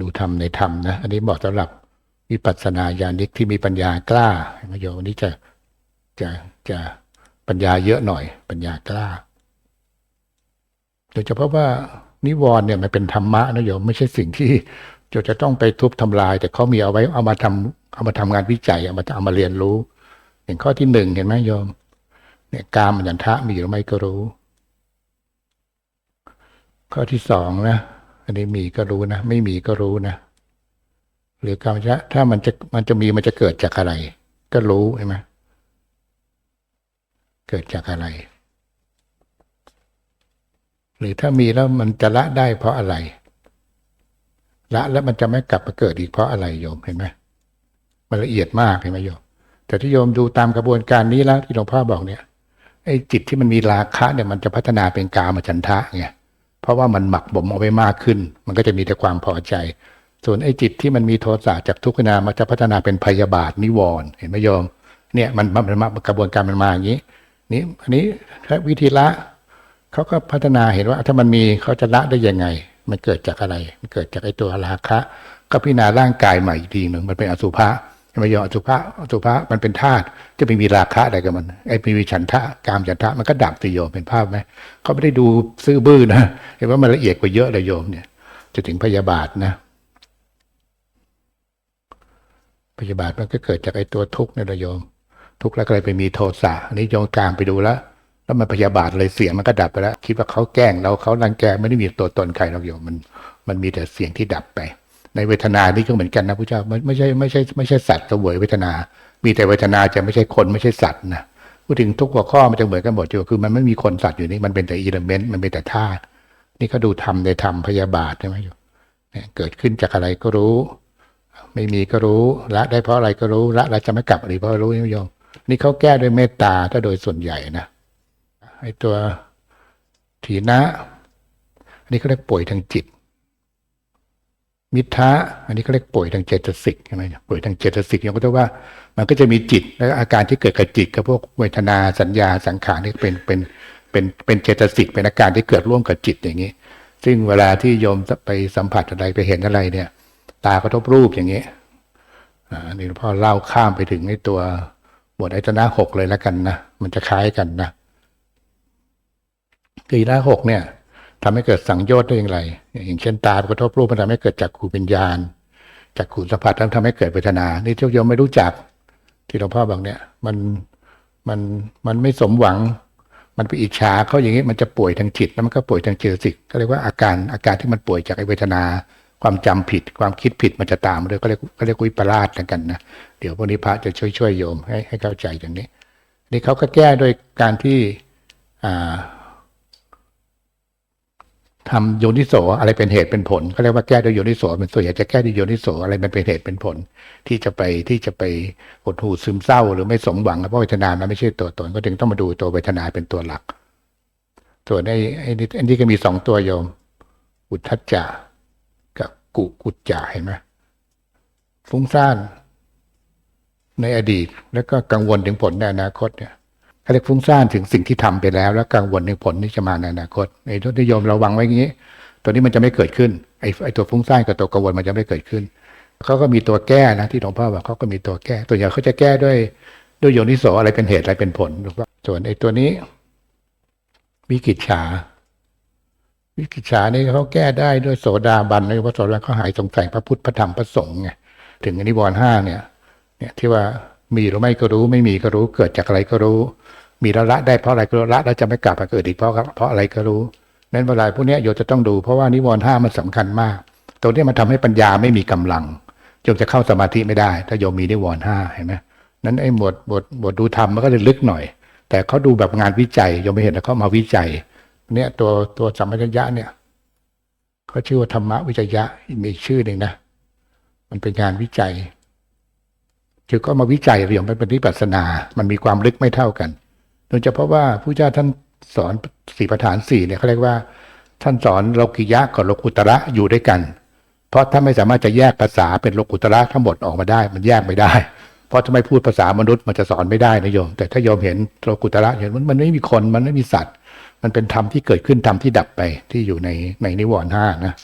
ดูธรรมในธรรมนะ อันนี้เหมาะสำหรับวิปัสสนาญาณิกที่มีปัญญากล้าโยมอันนี้จะจะจะปัญญาเยอะหน่อย ปัญญากล้า โดยเฉพาะว่านิวรณ์เนี่ยมันเป็นธรรมะนะโยมไม่ใช่สิ่งที่จะจะต้องไปทุบทำลาย แต่เขามีเอาไว้เอามาทำเอามาทำงานวิจัยเอามาเอามาเรียนรู้ อย่างข้อที่หนึ่งเห็นไหมโยม เนี่ยกามยันทะมีหรือไม่ก็รู้ ข้อที่สองนะ อันนี้มีก็รู้นะ ไม่มีก็รู้นะ หรือกามยันทะถ้ามันจะมันจะมีมันจะเกิดจากอะไร ก็รู้ใช่ไหมเกิดจากอะไร หรือถ้ามีแล้วมันจะละได้เพราะอะไร ละแล้วมันจะไม่กลับมาเกิดอีกเพราะอะไรโยมเห็นไหมมันละเอียดมากเห็นไหมโยม แต่ที่โยมดูตามกระบวนการนี้แล้วที่หลวงพ่อบอกเนี่ยไอ้จิตที่มันมีราคะเนี่ยมันจะพัฒนาเป็นกามฉันทะไง เพราะว่ามันหมักบ่มเอาไว้มากขึ้น มันก็จะมีแต่ความพอใจ ส่วนไอ้จิตที่มันมีโทสะจากทุกขณะมันจะพัฒนาเป็นพยาบาทนิวรณ์เห็นไหมโยมเนี่ยมันมันมันกระบวนการมันมาอย่างนี้นี่อันนี้วิธีละเขาก็พัฒนาเห็นว่าถ้ามันมีเขาจะละได้ยังไง มันเกิดจากอะไร มันเกิดจากไอ้ตัวราคะ ก็พิจารณาร่างกายใหม่อีกทีหนึ่งมันเป็นอสุภะ ไมโยมอสุภะอสุภะมันเป็นธาตุจะไม่มีราคะอะไรกับมันไอ้มีฉันทะกามฉันทะมันก็ดับติโยมเป็นภาพไหมเขาไม่ได้ดูซื่อบื้อนะเห็นว่ามันละเอียดกว่าเยอะเลยโยมเนี่ยจะถึงพยาบาทนะ พยาบาทมันก็เกิดจากไอ้ตัวทุกข์เนี่ยโยม ทุกข์แล้วก็เลยไปมีโทสะอันนี้โยมกลางไปดูแล้วแล้วมันพยาบาทเลยเสียงมันก็ดับไปแล้ว คิดว่าเขาแกล้งเราเขารังแกไม่ได้มีตัวตนใครหรอกโยมมัน มันมีแต่เสียงที่ดับไป ในเวทนานี่ก็เหมือนกันนะพระเจ้าไม่ใช่ไม่ใช่ไม่ใช่สัตว์กระเวยเวทนา มีแต่เวทนาจะไม่ใช่คนไม่ใช่สัตว์นะพูดถึงทุกหัวข้อมันจะเหมือนกันหมดอยู่คือมันไม่มีคนสัตว์อยู่นี่มันเป็นแต่อิเลเมนต์มันเป็นแต่ธาตุนี่เขาดูธรรมในธรรมพยาบาทใช่ไหมโยมเนี่ยเกิดขึ้นจากอะไรก็รู้ ไม่มีก็รู้ละได้เพราะอะไรก็รู้ละแล้วจะไม่กลับอะไรเพราะรู้นี่โยมนี่เขาแก้ด้วยเมตตาถ้าโดยส่วนใหญ่นะไอ้ตัวถีนะอันนี้เขาเรียกป่วยทางจิต มิทะอันนี้เขาเรียกป่วยทางเจตสิกใช่ไหมป่วยทางเจตสิกอย่างก็จะว่า มันก็จะมีจิตแล้วอาการที่เกิดกับจิตกับพวกเวทนาสัญญาสังขารนี่เป็นเป็นเป็นเป็นเจตสิกเป็นอาการที่เกิดร่วมกับจิตอย่างนี้ ซึ่งเวลาที่โยมไปสัมผัสอะไรไปเห็นอะไรเนี่ย ตากระทบรูปอย่างนี้อ่านี่หลวงพ่อเล่าข้ามไปถึงในตัวหมวดอายตนะหกเลยแล้วกันนะมันจะคล้ายกันนะคืออายตนะหกเนี่ย ทำให้เกิดสังโยชน์ได้อย่างไร อย่างเช่นตากระทบรูปมันทำให้เกิดจากขูวิญญาณจากขูสัมผัสทำให้เกิดเวทนา นี่ที่โยมไม่รู้จัก ที่หลวงพ่อบอกเนี่ย มันมันมันไม่สมหวัง มันไปอิจฉาเขาอย่างนี้มันจะป่วยทางจิตแล้วมันก็ป่วยทางเจตสิกก็เรียกว่าอาการอาการที่มันป่วยจากไอเวทนา ความจำผิด ความคิดผิดมันจะตามมาด้วยก็เรียกก็เรียกวิปลาสกันนะเดี๋ยวพวกนี้พระจะช่วยช่วยโยมให้ให้เข้าใจอย่างนี้นี่เขาก็แก้โดยการที่อ่า ทำโยนิโสอะไรเป็นเหตุเป็นผลเขาเรียกว่าแก้ด้วยโยนิโสมันส่วนใหญ่จะแก้ด้วยโยนิโสอะไรมันเป็นเหตุเป็นผล ที่จะไปที่จะไปหดหูซึมเศร้า หรือไม่สมหวังเพราะเวทนามันไม่ใช่ตัวตนก็ถึงต้องมาดูตัวเวทนาเป็นตัวหลัก ส่วนไอ้ไอ้นี่อันนี้ก็มีสองตัวโยม อุทธัจจะกับกุกุจจะเห็นไหมฟุ้งซ่านในอดีตแล้วก็กังวลถึงผลในอนาคตเนี่ย เขาเรียกฟุ้งซ่านถึงสิ่งที่ทำไปแล้ว แล้วกังวลถึงผลที่จะมาในอนาคตไอ้ที่โยมเระวังไว้อย่างนี้ ตัวนี้มันจะไม่เกิดขึ้นไอ้ไอ้ตัวฟุ้งซ่านกับตัวกังวลมันจะไม่เกิดขึ้นเขาก็มีตัวแก้นะที่หลวงพ่อบอกเขาก็มีตัวแก้ ตัวอย่างเขาจะแก้ด้วยด้วยโยนิโสอะไรเป็นเหตุอะไรเป็นผลหลวงพ่อส่วนไอ้ตัวนี้ วิกิจฉาวิกิจฉานี่เขาแก้ได้ด้วยโสดาบันเลยเพราะโสดาบันเขาหายสงสัยพระพุทธพระธรรมพระสงฆ์ไงถึงอนิวรณ์ห้าเนี่ย เนี่ยที่ว่า มีหรือไม่ก็รู้ ไม่มีก็รู้ เกิดจากอะไรก็รู้ มีล้วละได้เพราะอะไรก็ละแล้วจะไม่กลับมาเกิดอีกเพราะเพราะอะไรก็รู้นั้นเวลาพวกเนี้ยโยจะต้องดูเพราะว่านิวรณ์ห้ามันสำคัญมากตรงนี้มันทำให้ปัญญาไม่มีกำลังโยมจะเข้าสมาธิไม่ได้ ถ้าโยมมีนิวรณ์ห้าเห็นไหมนั้นไอ้หมวดบทบทดูธรรมมันก็เลยลึกหน่อย แต่เขาดูแบบงานวิจัยโยมไม่เห็นแล้วเขามาวิจัย เนี่ยตัวตัวสัมปชัญญะเนี่ยเขาชื่อว่าธรรมวิจยะมีชื่อหนึ่งนะ มันเป็นงานวิจัย คือก็มาวิจัยเรื่องเป็นวิปัสนา มันมีความลึกไม่เท่ากัน โดยเฉพาะว่าผู้เจ้าท่านสอนสี่ประธานสี่เนี่ยเขาเรียกว่า ท่านสอนโลกิยะกับโลกุตระอยู่ด้วยกัน เพราะถ้าไม่สามารถจะแยกภาษาเป็นโลกุตระทั้งหมดออกมาได้ มันแยกไม่ได้ เพราะถ้าไม่พูดภาษามนุษย์มันจะสอนไม่ได้นะโยม แต่ถ้าโยมเห็นโลกุตระเห็นมันมันไม่มีคนมันไม่มีสัตว์ มันเป็นธรรมที่เกิดขึ้นธรรมที่ดับไปที่อยู่ในในนิวรณ์ห้านะ